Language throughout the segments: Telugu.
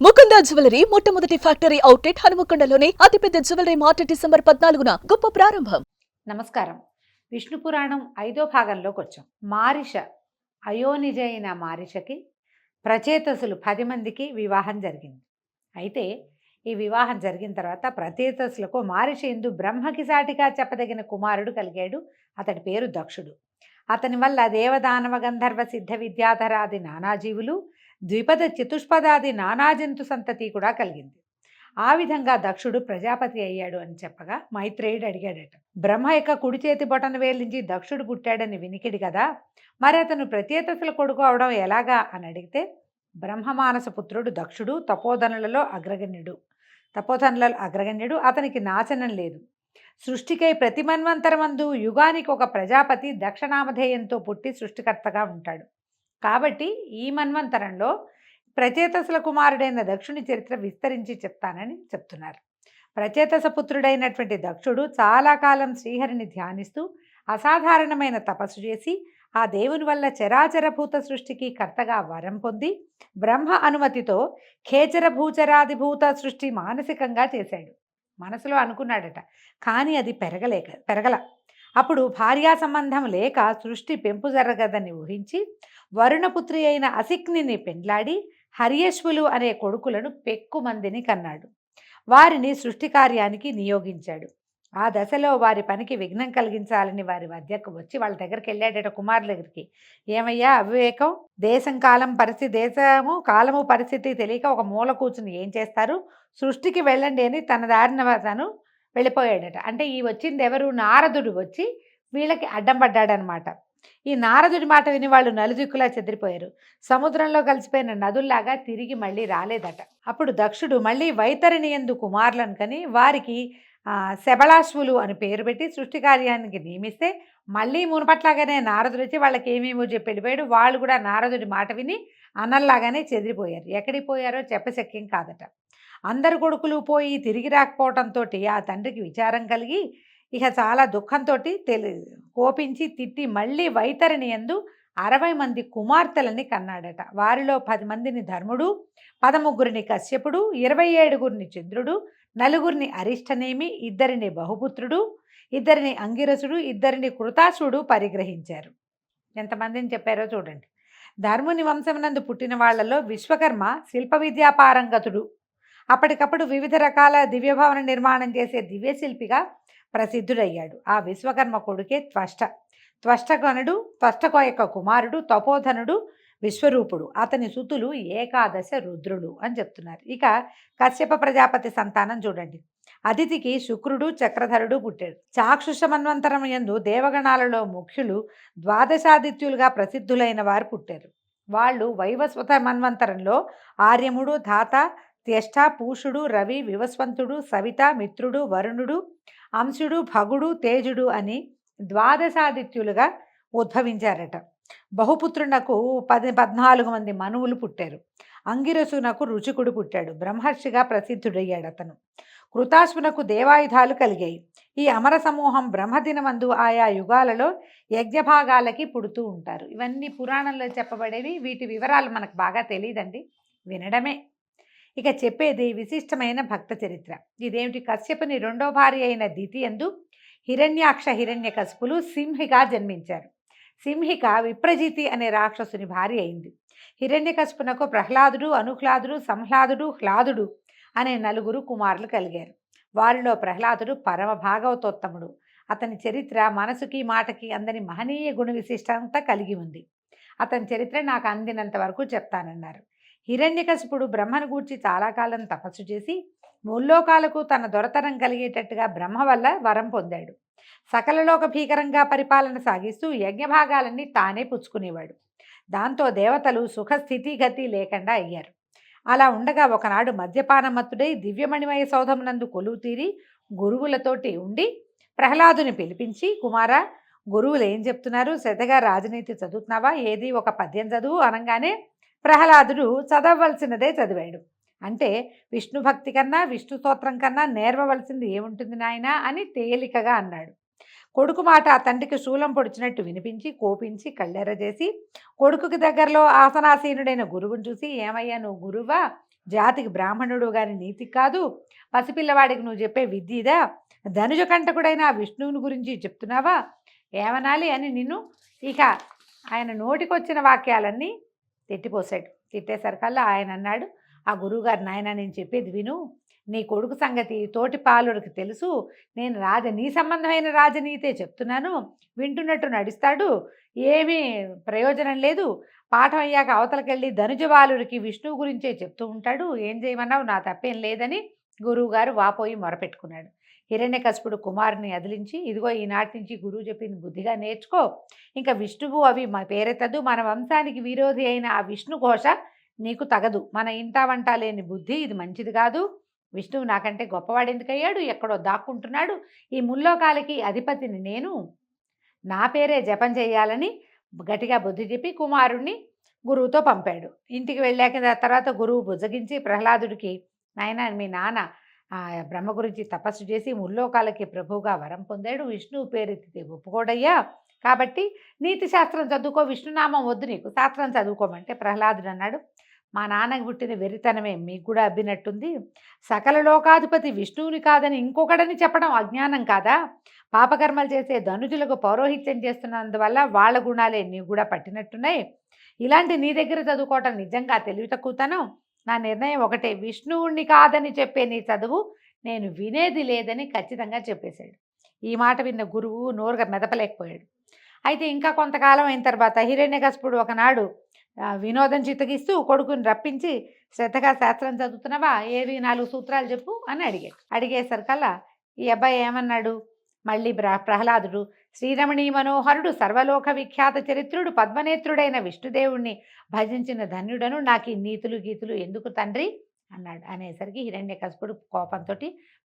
ముకుంద జ్యువెలరీ మొట్టమొదటి ఫ్యాక్టరీ అవుట్లెట్ హనుమకొండలోనే అతిపెద్ద జ్యువెలరీ మార్ట్ డిసెంబర్ పద్నాలుగున గొప్ప ప్రారంభం. నమస్కారం. విష్ణు పురాణం ఐదో భాగంలోకి వచ్చాం. మారిష అయోనిజ అయిన మారిషకి ప్రచేతసులు పది మందికి వివాహం జరిగింది. అయితే ఈ వివాహం జరిగిన తర్వాత ప్రచేతసులకు మారిష ఇందు బ్రహ్మకి సాటిగా చెప్పదగిన కుమారుడు కలిగాడు. అతడి పేరు దక్షుడు. అతని వల్ల దేవదానవ గంధర్వ సిద్ధ విద్యాధరాది నానాజీవులు ద్విపద చతుష్పదాది నానాజంతు సంతతి కూడా కలిగింది. ఆ విధంగా దక్షుడు ప్రజాపతి అయ్యాడు అని చెప్పగా మైత్రేయుడు అడిగాడట బ్రహ్మ యొక్క కుడి చేతి బొటన వేలించి దక్షుడు పుట్టాడని వినికిడి కదా మరి అతను ప్రత్యేతసుల కొడుకు అవడం ఎలాగా? అని అడిగితే బ్రహ్మమానస పుత్రుడు దక్షుడు తపోధనులలో అగ్రగణ్యుడు. తపోధనులలో అగ్రగణ్యుడు అతనికి నాశనం లేదు. సృష్టికై ప్రతి మన్వంతరమందు యుగానికి ఒక ప్రజాపతి దక్షనామధేయంతో పుట్టి సృష్టికర్తగా ఉంటాడు. కాబట్టి ఈ మన్వంతరంలో ప్రచేతసుల కుమారుడైన దక్షుని చరిత్ర విస్తరించి చెప్తానని చెప్తున్నారు. ప్రచేతస పుత్రుడైనటువంటి దక్షుడు చాలా కాలం శ్రీహరిని ధ్యానిస్తూ అసాధారణమైన తపస్సు చేసి ఆ దేవుని వల్ల చరాచరభూత సృష్టికి కర్తగా వరం పొంది బ్రహ్మ అనుమతితో ఖేచర భూచరాదిభూత సృష్టి మానసికంగా చేశాడు. మనసులో అనుకున్నాడట కానీ అది పెరగలేక పెరగల. అప్పుడు భార్యా సంబంధం లేక సృష్టి పెంపు జరగదని ఊహించి వరుణపుత్రి అయిన అసిక్నిని పెండ్లాడి హరియేశ్వులు అనే కొడుకులను పెక్కుమందిని కన్నాడు. వారిని సృష్టి కార్యానికి నియోగించాడు. ఆ దశలో వారి పనికి విఘ్నం కలిగించాలని వారి వద్దకు వచ్చి వాళ్ళ దగ్గరికి వెళ్ళాడట కుమారుల దగ్గరికి. ఏమయ్యా అవివేకం? దేశం కాలం పరిస్థితి దేశము కాలము పరిస్థితి తెలియక ఒక మూల కూర్చుని ఏం చేస్తారు? సృష్టికి వెళ్ళండి అని తన దారిన తను వెళ్ళిపోయాడట. అంటే ఈ వచ్చింది ఎవరు? నారదుడు వచ్చి వీళ్ళకి అడ్డం పడ్డాడనమాట. ఈ నారదుడి మాట విని వాళ్ళు నలుదిక్కులా చెదిరిపోయారు. సముద్రంలో కలిసిపోయిన నదుల్లాగా తిరిగి మళ్ళీ రాలేదట. అప్పుడు దక్షుడు మళ్ళీ వైతరిణి ఎందు కుమారులను కని వారికి ఆ, శబళాశ్వులు అని పేరు పెట్టి సృష్టి కార్యానికి నియమిస్తే మళ్ళీ మునపట్లాగానే నారదుడు వచ్చి వాళ్ళకి ఏమేమో చెప్పి వెళ్ళిపోయాడు. వాళ్ళు కూడా నారదుడి మాట విని అనల్లాగానే చెదిరిపోయారు. ఎక్కడికి పోయారో చెప్పశక్యం కాదట. అందరు కొడుకులు పోయి తిరిగి రాకపోవడంతో ఆ తండ్రికి విచారం కలిగి ఇక చాలా దుఃఖంతో తెలి కోపించి తిట్టి మళ్ళీ వైతరిని ఎందు అరవై మంది కుమార్తెలని కన్నాడట. వారిలో పది మందిని ధర్ముడు పదముగ్గురిని కశ్యపుడు ఇరవై ఏడుగురిని చంద్రుడు నలుగురిని అరిష్టనేమి ఇద్దరిని బహుపుత్రుడు ఇద్దరిని అంగిరసుడు ఇద్దరిని కృతాసుడు పరిగ్రహించారు. ఎంతమందిని చెప్పారో చూడండి. ధర్ముని వంశమునందు పుట్టిన వాళ్ళలో విశ్వకర్మ శిల్ప విద్యాపారంగతుడు అప్పటికప్పుడు వివిధ రకాల దివ్యభవన నిర్మాణం చేసే దివ్యశిల్పిగా ప్రసిద్ధుడయ్యాడు. ఆ విశ్వకర్మ కొడుకే త్వష్ట. త్వష్టగనుడు త్వష్టక యొక్క కుమారుడు తపోధనుడు విశ్వరూపుడు. అతని సుతులు ఏకాదశ రుద్రుడు అని చెప్తున్నారు. ఇక కశ్యప ప్రజాపతి సంతానం చూడండి. అతిథికి శుక్రుడు చక్రధరుడు పుట్టాడు. చాక్షుష మన్వంతరం యందు దేవగణాలలో ముఖ్యులు ద్వాదశాదిత్యులుగా ప్రసిద్ధులైన వారు పుట్టారు. వాళ్ళు వైవస్వత మన్వంతరంలో ఆర్యముడు ధాత త్యష్ట పూషుడు రవి వివస్వంతుడు సవిత మిత్రుడు వరుణుడు అంశుడు భగుడు తేజుడు అని ద్వాదశాదిత్యులుగా ఉద్భవించారట. బహుపుత్రునకు పది పద్నాలుగు మంది మనువులు పుట్టారు. అంగిరసునకు రుచికుడు పుట్టాడు. బ్రహ్మర్షిగా ప్రసిద్ధుడయ్యాడు అతను. కృతాశ్వునకు దేవాయుధాలు కలిగాయి. ఈ అమర సమూహం బ్రహ్మదినమందు ఆయా యుగాలలో యజ్ఞభాగాలకి పుడుతూ ఉంటారు. ఇవన్నీ పురాణంలో చెప్పబడేవి. వీటి వివరాలు మనకు బాగా తెలియదండి. వినడమే. ఇక చెప్పేది విశిష్టమైన భక్త చరిత్ర. ఇదేమిటి? కశ్యపుని రెండో భార్య అయిన దితియందు హిరణ్యాక్ష హిరణ్యకశిపులు సింహిగా జన్మించారు. సింహిక విప్రజితి అనే రాక్షసుని భార్య అయింది. హిరణ్యకశిపునకు ప్రహ్లాదుడు అనుహ్లాదుడు సంహ్లాదుడు హ్లాదుడు అనే నలుగురు కుమారులు కలిగారు. వారిలో ప్రహ్లాదుడు పరమ భాగవతోత్తముడు. అతని చరిత్ర మనసుకి మాటకి అందని మహనీయ గుణ విశిష్టంతా కలిగి ఉంది. అతని చరిత్ర నాకు అందినంత వరకు చెప్తానన్నారు. హిరణ్యకశిపుడు బ్రహ్మను గూర్చి చాలా కాలం తపస్సు చేసి ముల్లోకాలకు తన దొరతనం కలిగేటట్టుగా బ్రహ్మ వల్ల వరం పొందాడు. సకలలోక భీకరంగా పరిపాలన సాగిస్తూ యజ్ఞభాగాలన్నీ తానే పుచ్చుకునేవాడు. దాంతో దేవతలు సుఖ స్థితిగతి లేకుండా అయ్యారు. అలా ఉండగా ఒకనాడు మద్యపానమత్తుడై దివ్యమణిమయ సౌధమునందు కొలువు తీరి గురువులతోటి ఉండి ప్రహ్లాదుని పిలిపించి కుమారా గురువులు ఏం చెప్తున్నారు? శ్రద్ధగా రాజనీతి చదువుతున్నావా? ఏది ఒక పద్యం చదువు? అనగానే ప్రహ్లాదుడు చదవవలసినదే చదివాడు. అంటే విష్ణు భక్తి కన్నా విష్ణు స్తోత్రం కన్నా నేర్వవలసింది ఏముంటుంది నాయనా అని తేలికగా అన్నాడు. కొడుకు మాట ఆ తండ్రికి శూలం పొడిచినట్టు వినిపించి కోపించి కళ్ళెర చేసి కొడుకుకి దగ్గరలో ఆసనాసీనుడైన గురువుని చూసి ఏమయ్యా నువ్వు గురువా? జాతికి బ్రాహ్మణుడు గారి నీతి కాదు. పసిపిల్లవాడికి నువ్వు చెప్పే విద్య ఇదా? ధనుజ కంటకుడైన ఆ విష్ణువుని గురించి చెప్తున్నావా? ఏమనాలి అని నిన్ను? ఇక ఆయన నోటికొచ్చిన వాక్యాలన్నీ తిట్టిపోసాడు. తిట్టేసరికల్లా ఆయన అన్నాడు ఆ గురువుగారు నాయన నేను చెప్పేది విను. నీ కొడుకు సంగతి తోటి పాలుడికి తెలుసు. నేను రాజ నీ సంబంధమైన రాజనీతే చెప్తున్నాను. వింటున్నట్టు నడుస్తాడు. ఏమీ ప్రయోజనం లేదు. పాఠం అయ్యాక అవతలకెళ్ళి ధనుజబాలుడికి విష్ణువు గురించే చెప్తూ ఉంటాడు. ఏం చేయమన్నావు? నా తప్పేం లేదని గురువుగారు వాపోయి మొరపెట్టుకున్నాడు. హిరణ్యకశపుడు కుమారుని అదిలించి ఇదిగో ఈనాటి నుంచి గురువు చెప్పింది బుద్ధిగా నేర్చుకో. ఇంకా విష్ణువు అవి మా పేరెత్తదు. మన వంశానికి విరోధి అయిన ఆ విష్ణు ఘోష నీకు తగదు. మన ఇంటా వంట లేని బుద్ధి ఇది మంచిది కాదు. విష్ణువు నాకంటే గొప్పవాడు ఎందుకయ్యాడు? ఎక్కడో దాక్కుంటున్నాడు. ఈ ముల్లోకాలకి అధిపతిని నేను. నా పేరే జపం చేయాలని గట్టిగా బుద్ధి చెప్పి కుమారుణ్ణి గురువుతో పంపాడు. ఇంటికి వెళ్ళాక తర్వాత గురువు బుజ్జగించి ప్రహ్లాదుడికి నాయన మీ నాన్న బ్రహ్మ గురించి తపస్సు చేసి ముల్లోకాలకి ప్రభువుగా వరం పొందాడు. విష్ణువు పేరెత్తితే ఒప్పుకోడయ్యా. కాబట్టి నీతి శాస్త్రం చదువుకో విష్ణునామం వద్దు నీకు. శాస్త్రం చదువుకోమంటే ప్రహ్లాదుడు అన్నాడు. మా నాన్నకి పుట్టిన వెరితనమే మీకు కూడా అబ్బినట్టుంది. సకల లోకాధిపతి విష్ణువుని కాదని ఇంకొకడని చెప్పడం అజ్ఞానం కాదా? పాపకర్మలు చేసే ధనుజులకు పౌరోహిత్యం చేస్తున్నందువల్ల వాళ్ళ గుణాలే నీకు కూడా పట్టినట్టున్నాయి. ఇలాంటి నీ దగ్గర చదువుకోవటం నిజంగా తెలివి తక్కువతనం? నా నిర్ణయం ఒకటే. విష్ణువుణ్ణి కాదని చెప్పే నీ చదువు నేను వినేది లేదని ఖచ్చితంగా చెప్పేశాడు. ఈ మాట విన్న గురువు నోరుగా మెదపలేకపోయాడు. అయితే ఇంకా కొంతకాలం అయిన తర్వాత హిరణ్యకశిపుడు ఒకనాడు వినోదం చిత్తగిస్తూ కొడుకుని రప్పించి శ్రద్ధగా శాస్త్రం చదువుతున్నావా? ఏవి నాలుగు సూత్రాలు చెప్పు అని అడిగాడు. అడిగేసరికల్లా ఈ అబ్బాయి ఏమన్నాడు? మళ్ళీ ప్ర ప్రహ్లాదుడు శ్రీరమణీ మనోహరుడు సర్వలోక విఖ్యాత చరిత్రుడు పద్మనేత్రుడైన విష్ణుదేవుణ్ణి భజించిన ధన్యుడను నాకు ఈ నీతులు గీతులు ఎందుకు తండ్రి? అన్నాడు. అనేసరికి హిరణ్యకశిపుడు కోపంతో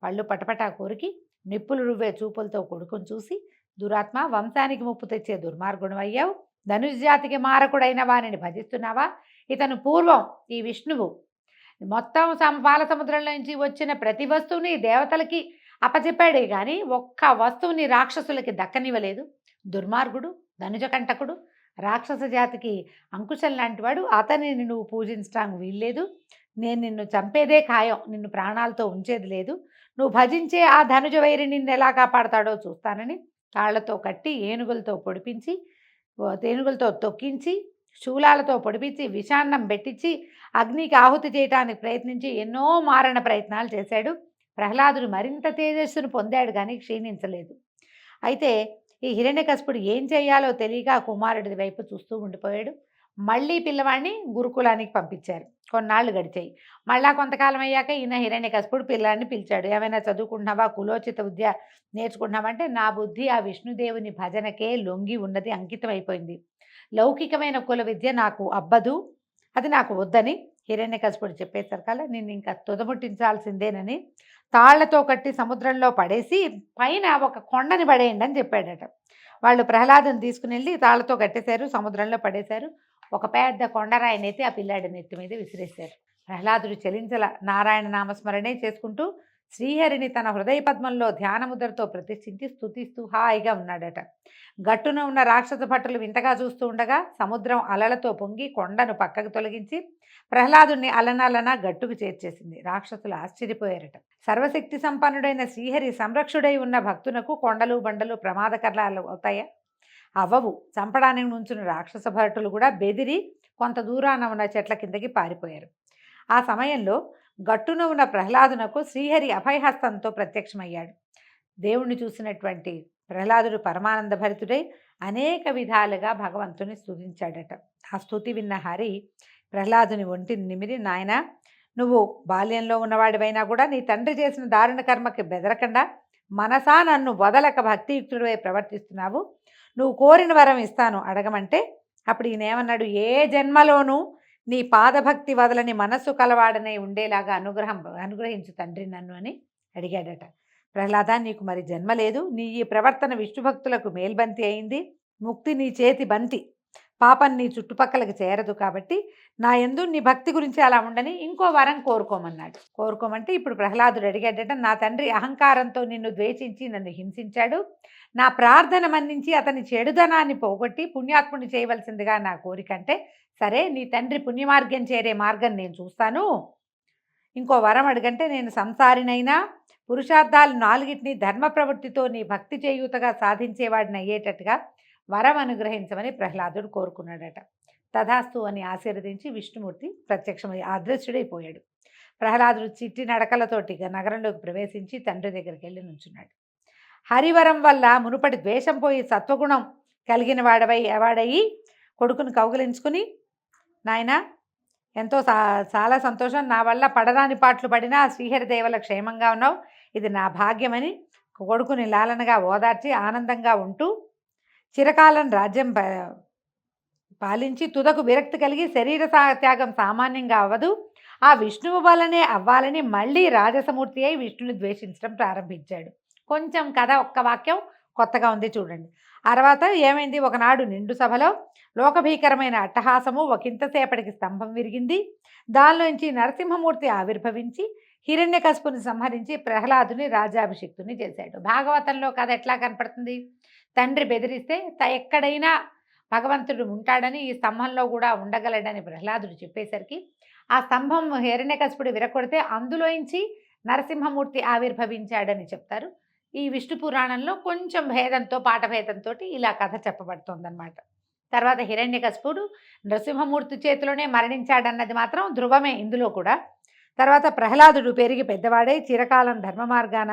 పళ్ళు పటపటా కోరికి నిప్పులు రువ్వే చూపులతో కొడుకుని చూసి దురాత్మ వంశానికి ముప్పు తెచ్చే దుర్మార్గుడు అయ్యావు ధనుజాతికి మారకుడైన వారిని భజిస్తున్నావా? ఇతను పూర్వం ఈ విష్ణువు. మొత్తం సం- పాల సముద్రంలో నుంచి వచ్చిన ప్రతి వస్తువుని దేవతలకి అప్పచెప్పాడే కానీ ఒక్క వస్తువుని రాక్షసులకి దక్కనివ్వలేదు. దుర్మార్గుడు ధనుజకంటకుడు రాక్షస జాతికి అంకుశం లాంటివాడు అతనిని నువ్వు పూజించడానికి వీల్లేదు. నేను నిన్ను చంపేదే ఖాయం నిన్ను ప్రాణాలతో ఉంచేది లేదు. నువ్వు భజించే ఆ ధనుజ వైరి నిన్ను ఎలా కాపాడతాడో చూస్తానని తాళ్ళతో కట్టి ఏనుగులతో పొడిపించి ఏనుగులతో తొక్కించి శూలాలతో పొడిపించి విషాన్నం పెట్టించి అగ్నికి ఆహుతి చేయడానికి ప్రయత్నించి ఎన్నో మారణ ప్రయత్నాలు చేశాడు. ప్రహ్లాదుడు మరింత తేజస్సును పొందాడు కానీ క్షీణించలేదు. అయితే ఈ హిరణ్యకశపుడు ఏం చేయాలో తెలియక కుమారుడి వైపు చూస్తూ ఉండిపోయాడు. మళ్ళీ పిల్లవాడిని గురుకులానికి పంపించారు. కొన్నాళ్ళు గడిచాయి. మళ్ళా కొంతకాలం అయ్యాక ఈయన హిరణ్యకశపుడు పిల్లాడిని పిలిచాడు. ఏమైనా చదువుకుంటున్నావా? కులోచిత విద్య నేర్చుకుంటున్నావంటే నా బుద్ధి ఆ విష్ణుదేవుని భజనకే లొంగి ఉన్నది అంకితం అయిపోయింది లౌకికమైన కుల విద్య నాకు అబ్బదు. అది నాకు వద్దని హిరణ్యకశిపుడు చెప్పేసరికల్లా నిన్ను ఇంకా తుదముట్టించాల్సిందేనని తాళ్ళతో కట్టి సముద్రంలో పడేసి పైన ఒక కొండని పడేయండి అని చెప్పాడట. వాళ్ళు ప్రహ్లాదం తీసుకుని వెళ్ళి తాళ్ళతో కట్టేశారు సముద్రంలో పడేశారు. ఒక పెద్ద కొండరాయినైతే ఆ పిల్లాడి నెత్తి మీద విసిరేశారు. ప్రహ్లాదుడు చలించల నారాయణ నామస్మరణే చేసుకుంటూ శ్రీహరిని తన హృదయ పద్మంలో ధ్యానముద్రతో ప్రతిష్ఠించి స్థుతిస్తూ హాయిగా ఉన్నాడట. గట్టున ఉన్న రాక్షస భటులు వింతగా చూస్తూ ఉండగా సముద్రం అలలతో పొంగి కొండను పక్కకు తొలగించి ప్రహ్లాదుని అలనలన గట్టుకు చేర్చేసింది. రాక్షసులు ఆశ్చర్యపోయారట. సర్వశక్తి సంపన్నుడైన శ్రీహరి సంరక్షుడై ఉన్న భక్తునకు కొండలు బండలు ప్రమాదకరాలు అవుతాయా? అవ్వవు చంపడానికి నుంచిన రాక్షస భటులు కూడా బెదిరి కొంత దూరాన ఉన్న చెట్ల కిందకి పారిపోయారు. ఆ సమయంలో గట్టున ఉన్న ప్రహ్లాదునకు శ్రీహరి అభయహస్తంతో ప్రత్యక్షమయ్యాడు. దేవుణ్ణి చూసినటువంటి ప్రహ్లాదుడు పరమానంద భరితుడై అనేక విధాలుగా భగవంతుని స్థుతించాడట ఆ స్తుతి విన్న హరి ప్రహ్లాదుని ఒంటిని నిమిరి నాయన నువ్వు బాల్యంలో ఉన్నవాడివైనా కూడా నీ తండ్రి చేసిన దారుణ కర్మకి బెదరకుండా మనసా నన్ను వదలక భక్తియుక్తుడివై ప్రవర్తిస్తున్నావు. నువ్వు కోరిన వరం ఇస్తాను అడగమంటే? అప్పుడు ఈయనేమన్నాడు ఏ జన్మలోనూ నీ పాదభక్తి వదలని మనస్సు కలవాడనే ఉండేలాగా అనుగ్రహం అనుగ్రహించు తండ్రి నన్ను అని అడిగాడట. ప్రహ్లాద నీకు మరి జన్మ లేదు. నీ ఈ ప్రవర్తన విష్ణు భక్తులకు మేల్బంతి అయింది. ముక్తి నీ చేతి బంతి. పాపం నీ చుట్టుపక్కలకి చేరదు కాబట్టి నా ఎందు నీ భక్తి గురించి అలా ఉండని ఇంకో వరం కోరుకోమన్నాడు. కోరుకోమంటే ఇప్పుడు ప్రహ్లాదుడు అడిగాడట నా తండ్రి అహంకారంతో నిన్ను ద్వేషించి నన్ను హింసించాడు. నా ప్రార్థన మన్నించి అతని చెడుదనాన్ని పోగొట్టి పుణ్యాత్ముని చేయవలసిందిగా నా కోరిక అంటే సరే నీ తండ్రి పుణ్యమార్గం చేరే మార్గం నేను చూస్తాను. ఇంకో వరం అడుగంటే నేను సంసారినైనా పురుషార్థాలు నాలుగిటిని ధర్మ ప్రవృత్తితో నీ భక్తి చేయూతగా సాధించేవాడిని అయ్యేటట్టుగా వరం అనుగ్రహించమని ప్రహ్లాదుడు కోరుకున్నాడట. తథాస్తు అని ఆశీర్వదించి విష్ణుమూర్తి ప్రత్యక్షమై అదృశ్యుడైపోయాడు ప్రహ్లాదుడు చిట్టి నడకలతోటి నగరంలోకి ప్రవేశించి తండ్రి దగ్గరికి వెళ్ళి నుంచున్నాడు. హరివరం వల్ల మునుపటి ద్వేషం పోయి సత్వగుణం కలిగిన వాడవై వాడయి కొడుకును కౌగిలించుకుని నాయన ఎంతో సా చాలా సంతోషం. నా వల్ల పడరాని పాటలు పడినా శ్రీహరి దేవల క్షేమంగా ఉన్నావు. ఇది నా భాగ్యమని కొడుకుని లాలనగా ఓదార్చి ఆనందంగా ఉంటూ చిరకాలం రాజ్యం ప- పాలించి తుదకు విరక్తి కలిగి శరీర త్యాగం సామాన్యంగా అవ్వదు. ఆ విష్ణువు వల్లనే అవ్వాలని మళ్ళీ రాజసమూర్తి అయి విష్ణుని ద్వేషించడం ప్రారంభించాడు. కొంచెం కథ ఒక్క వాక్యం కొత్తగా ఉంది చూడండి. తర్వాత ఏమైంది? ఒకనాడు నిండు సభలో లోకభీకరమైన అట్టహాసము ఒకంతసేపటికి స్తంభం విరిగింది. దానిలోంచి నరసింహమూర్తి ఆవిర్భవించి హిరణ్యకశిపుని సంహరించి ప్రహ్లాదుని రాజాభిషిక్తుని చేశాడు. భాగవతంలో కథ ఎట్లా కనపడుతుంది? తండ్రి బెదిరిస్తే త ఎక్కడైనా భగవంతుడు ఉంటాడని ఈ స్తంభంలో కూడా ఉండగలడని ప్రహ్లాదుడు చెప్పేసరికి ఆ స్తంభం హిరణ్యకశుడు విరకొడితే అందులోంచి నరసింహమూర్తి ఆవిర్భవించాడని చెప్తారు. ఈ విష్ణు పురాణంలో కొంచెం భేదంతో పాఠభేదంతో ఇలా కథ చెప్పబడుతోందనమాట తర్వాత హిరణ్యకశపుడు నరసింహమూర్తి చేతిలోనే మరణించాడన్నది మాత్రం ధృవమే ఇందులో కూడా. తర్వాత ప్రహ్లాదుడు పెరిగి పెద్దవాడై చిరకాలం ధర్మ మార్గాన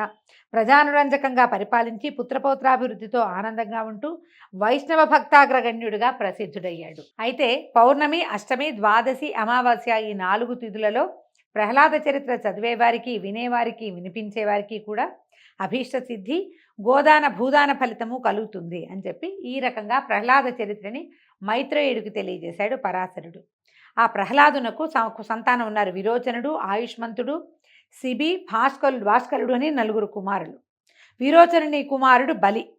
ప్రజానురంజకంగా పరిపాలించి పుత్రపౌత్రాభివృద్ధితో ఆనందంగా ఉంటూ వైష్ణవ భక్తాగ్రగణ్యుడిగా ప్రసిద్ధుడయ్యాడు. అయితే పౌర్ణమి అష్టమి ద్వాదశి అమావాస్య ఈ నాలుగు తిథులలో ప్రహ్లాద చరిత్ర చదివేవారికి వినేవారికి వినిపించేవారికి కూడా అభీష్ట సిద్ధి గోదాన భూదాన ఫలితము కలుగుతుంది అని చెప్పి ఈ రకంగా ప్రహ్లాద చరిత్రని మైత్రేయుడికి తెలియజేశాడు పరాశరుడు. ఆ ప్రహ్లాదునకు సంతానం ఉన్నారు. విరోచనుడు ఆయుష్మంతుడు శిబి భాస్కరుడు భాస్కరుడు అని నలుగురు కుమారులు. విరోచనుని కుమారుడు బలి.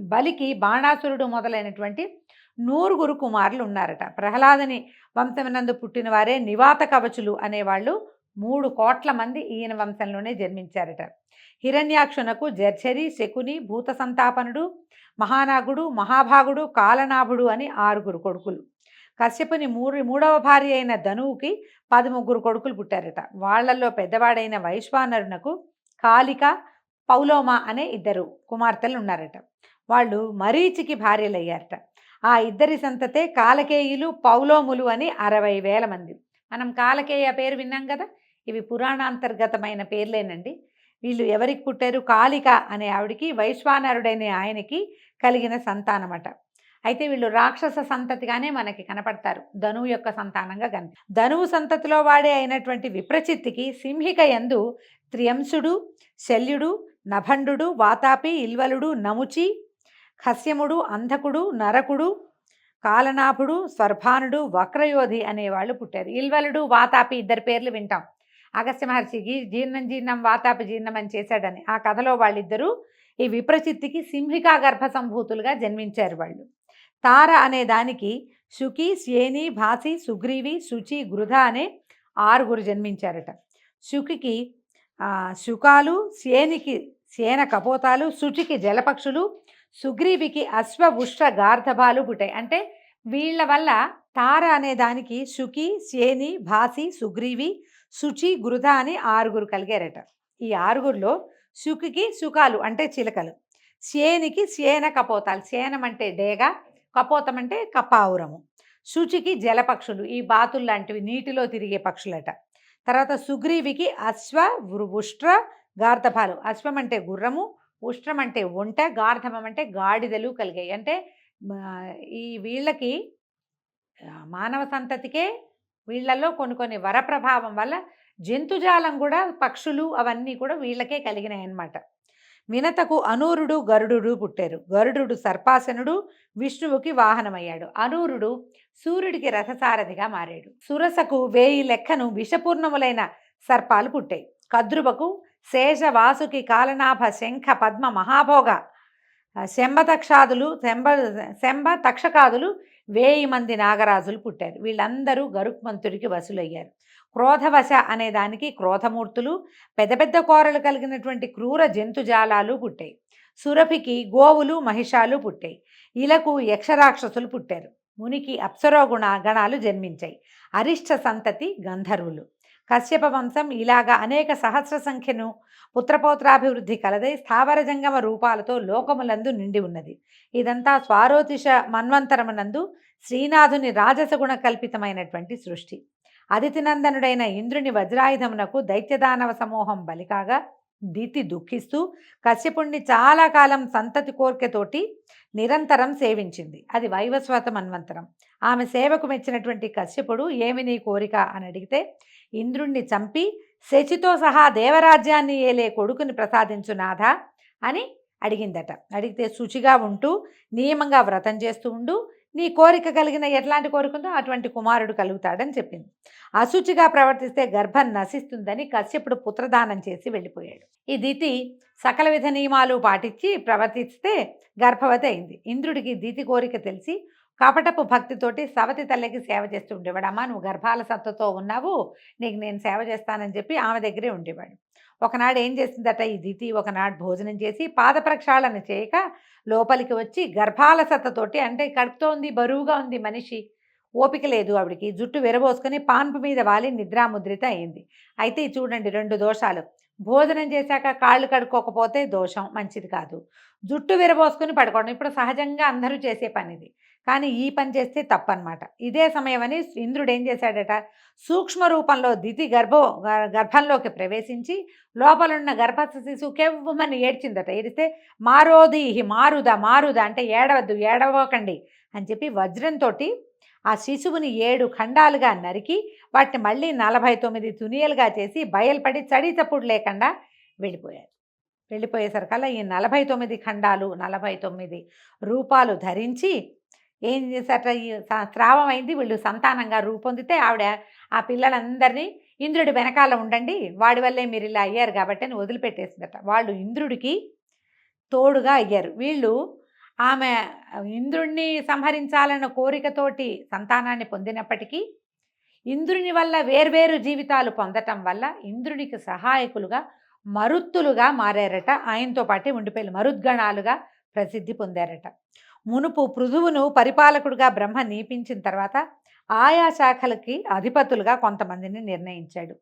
బలికి బాణాసురుడు మొదలైనటువంటి నూరుగురు కుమారులు ఉన్నారట. ప్రహ్లాదని వంశమునందు పుట్టిన వారే నివాత కవచులు అనేవాళ్ళు మూడు కోట్ల మంది ఈయన వంశంలోనే జన్మించారట. హిరణ్యాక్షునకు జర్జరి శకుని భూత సంతాపనుడు మహానాగుడు మహాభాగుడు కాలనాభుడు అని ఆరుగురు కొడుకులు. కశ్యపుని మూడు మూడవ భార్య అయిన ధనువుకి పదముగ్గురు కొడుకులు పుట్టారట. వాళ్ళల్లో పెద్దవాడైన వైశ్వానరునకు కాళిక పౌలోమ అనే ఇద్దరు కుమార్తెలు ఉన్నారట వాళ్ళు మరీచికి భార్యలయ్యారట. ఆ ఇద్దరి సంతతే కాలకేయులు పౌలోములు అని అరవై వేల మంది. మనం కాలకేయ పేరు విన్నాం కదా? ఇవి పురాణాంతర్గతమైన పేర్లేనండి. వీళ్ళు ఎవరికి పుట్టారు? కాళిక అనే ఆవిడికి వైశ్వానరుడైన ఆయనకి కలిగిన సంతానమట. అయితే వీళ్ళు రాక్షస సంతతిగానే మనకి కనపడతారు. ధనువు యొక్క సంతానంగా కనిపి ధనువు సంతతిలో వాడే అయినటువంటి విప్రచిత్తికి సింహిక యందు త్రియంసుడు శల్యుడు నభండు వాతాపి ఇల్వలుడు నముచి హస్యముడు అంధకుడు నరకుడు కాలనాభుడు స్వర్భానుడు వక్రయోధి అనేవాళ్ళు పుట్టారు. ఇల్వలుడు వాతాపి ఇద్దరు పేర్లు వింటాం. అగస్త్య మహర్షికి జీర్ణం జీర్ణం వాతాపి జీర్ణం అని చేశాడని. ఆ కథలో వాళ్ళిద్దరూ ఈ విప్రచిత్తికి సింహికా గర్భ సంభూతులుగా జన్మించారు వాళ్ళు. తార అనే దానికి శుకి శ్యేని భాసి సుగ్రీవి శుచి గృధ అనే ఆరుగురు జన్మించారట. శుకికి శుకాలు శ్యేనికి సేన కపోతాలు శుచికి జలపక్షులు సుగ్రీవికి అశ్వ ఉష్ణ గార్ధబాలు పుట్టాయి. అంటే వీళ్ళ వల్ల తార అనే దానికి శుకి శేని భాసి సుగ్రీవి శుచి గృధ అని ఆరుగురు కలిగారట. ఈ ఆరుగురిలో శుకికి శుకాలు అంటే చిలకలు. శేనికి శేన కపోతాలు. శేనం అంటే డేగ కపోతం అంటే కపావురము శుచికి జలపక్షులు ఈ బాతులు లాంటివి నీటిలో తిరిగే పక్షులట. తర్వాత సుగ్రీవికి అశ్వ ఉష్ట్ర గార్ధపాలు అశ్వం అంటే గుర్రము ఉష్ట్రం అంటే ఒంట గార్ధమం అంటే గాడిదలు కలిగాయి. అంటే ఈ వీళ్ళకి మానవ సంతతికే వీళ్ళల్లో కొన్ని కొన్ని వర ప్రభావం వల్ల జంతుజాలం కూడా పక్షులు అవన్నీ కూడా వీళ్ళకే కలిగినాయి అన్నమాట వినతకు అనూరుడు గరుడు పుట్టారు. గరుడు సర్పాసనుడు విష్ణువుకి వాహనమయ్యాడు. అనూరుడు సూర్యుడికి రథసారథిగా మారాడు. సురసకు వేయి లెక్కను విషపూర్ణములైన సర్పాలు పుట్టాయి. కద్రువకు శేష వాసుకి కాలనాభ శంఖ పద్మ మహాభోగ ఆ, శంభ తక్షాదులు శంభ తక్షకాదులు వేయి మంది నాగరాజులు పుట్టారు. వీళ్ళందరూ గరుక్మంతుడికి వసులయ్యారు. క్రోధవశ అనే దానికి క్రోధమూర్తులు పెద్ద పెద్ద కోరలు కలిగినటువంటి క్రూర జంతుజాలాలు పుట్టాయి. సురభికి గోవులు మహిషాలు పుట్టాయి. ఇలకు యక్షరాక్షసులు పుట్టారు. మునికి అప్సరో గుణ గణాలు జన్మించాయి. అరిష్ట సంతతి గంధర్వులు. కశ్యప వంశం ఇలాగా అనేక సహస్ర సంఖ్యను పుత్రపౌత్రాభివృద్ధి కలదై స్థావర జంగమ రూపాలతో లోకములందు నిండి ఉన్నది. ఇదంతా స్వారోతిష మన్వంతరమునందు శ్రీనాథుని రాజసగుణ కల్పితమైనటువంటి సృష్టి. అదితినందనుడైన ఇంద్రుని వజ్రాయుధమునకు దైత్యదానవ సమూహం బలికాగా దితి దుఃఖిస్తూ కశ్యపుణ్ణి చాలా కాలం సంతతి కోర్కెతోటి నిరంతరం సేవించింది. అది వైవస్వత మన్వంతరం ఆమె సేవకు మెచ్చినటువంటి కశ్యపుడు ఏమి నీ కోరిక అని అడిగితే ఇంద్రుణ్ణి చంపి శచితో సహా దేవరాజ్యాన్ని ఏలే కొడుకుని ప్రసాదించు నాథ అని అడిగిందట. అడిగితే శుచిగా ఉంటూ నియమంగా వ్రతం చేస్తూ ఉండు నీ కోరిక కలిగిన ఎట్లాంటి కోరికుందో అటువంటి కుమారుడు కలుగుతాడని చెప్పింది. అశుచిగా ప్రవర్తిస్తే గర్భం నశిస్తుందని కశ్యపుడు పుత్రదానం చేసి వెళ్ళిపోయాడు. ఈ దితి సకల విధ నియమాలు పాటించి ప్రవర్తిస్తే గర్భవతి అయింది. ఇంద్రుడికి దితి కోరిక తెలిసి కపటపు భక్తితోటి సవతి తల్లికి సేవ చేస్తూ ఉండేవాడు. అమ్మా నువ్వు గర్భాల సత్తతో ఉన్నావు. నీకు నేను సేవ చేస్తానని చెప్పి ఆమె దగ్గరే ఉండేవాడు. ఒకనాడు ఏం చేసిందట? ఈ దితి ఒకనాడు భోజనం చేసి పాద ప్రక్షాళన చేయక లోపలికి వచ్చి గర్భాల సత్తతోటి అంటే కడుపుతో ఉంది బరువుగా ఉంది మనిషి. ఓపిక లేదు ఆవిడికి. జుట్టు విరబోసుకొని పాన్పు మీద వాలి నిద్రాముద్రిత అయింది. అయితే చూడండి రెండు దోషాలు. భోజనం చేశాక కాళ్ళు కడుక్కోకపోతే దోషం. మంచిది కాదు. జుట్టు విరబోసుకొని పడుకోవడం. ఇప్పుడు సహజంగా అందరూ చేసే పనిది. కానీ ఈ పని చేస్తే తప్పనమాట. ఇదే సమయమని ఇంద్రుడు ఏం చేశాడట? సూక్ష్మ రూపంలో దితి గర్భ గర్భంలోకి ప్రవేశించి లోపలున్న గర్భస్థ శిశువు కెవ్వమని ఏడ్చిందట. ఏడిస్తే మారోదీహి మారుదా మారుదా అంటే ఏడవద్దు ఏడవకండి అని చెప్పి వజ్రంతో ఆ శిశువుని ఏడు ఖండాలుగా నరికి వాటిని మళ్ళీ నలభై తొమ్మిది తునియలుగా చేసి బయలుపడి చడి తప్పుడు లేకుండా వెళ్ళిపోయారు. వెళ్ళిపోయేసరికల్లా ఈ నలభై తొమ్మిది ఖండాలు నలభై తొమ్మిది రూపాలు ధరించి ఏం చేశారట? ఈ స్రావం అయింది. వీళ్ళు సంతానంగా రూపొందితే ఆవిడ ఆ పిల్లలందరినీ ఇంద్రుడి వెనకాల ఉండండి. వాడి వల్లే మీరు ఇలా అయ్యారు కాబట్టి అని వదిలిపెట్టేసిందట. వాళ్ళు ఇంద్రుడికి తోడుగా అయ్యారు. వీళ్ళు ఆమె ఇంద్రుణ్ణి సంహరించాలన్న కోరికతోటి సంతానాన్ని పొందినప్పటికీ ఇంద్రుని వల్ల వేర్వేరు జీవితాలు పొందటం వల్ల ఇంద్రునికి సహాయకులుగా మరుత్తులుగా మారారట. ఆయనతో పాటే ఉండిపోయి మరుద్గణాలుగా ప్రసిద్ధి పొందారట. మునుపు పృథువును పరిపాలకుడుగా బ్రహ్మ నియమించిన తర్వాత ఆయా శాఖలకి అధిపతులుగా కొంతమందిని నిర్ణయించాడు.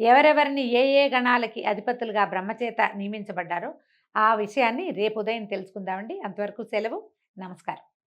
ఎవరెవరిని ఏ ఏ గణాలకి అధిపతులుగా బ్రహ్మచేత నియమించబడ్డారో ఆ విషయాన్ని రేపు ఉదయం తెలుసుకుందామండి. అంతవరకు సెలవు. నమస్కారం.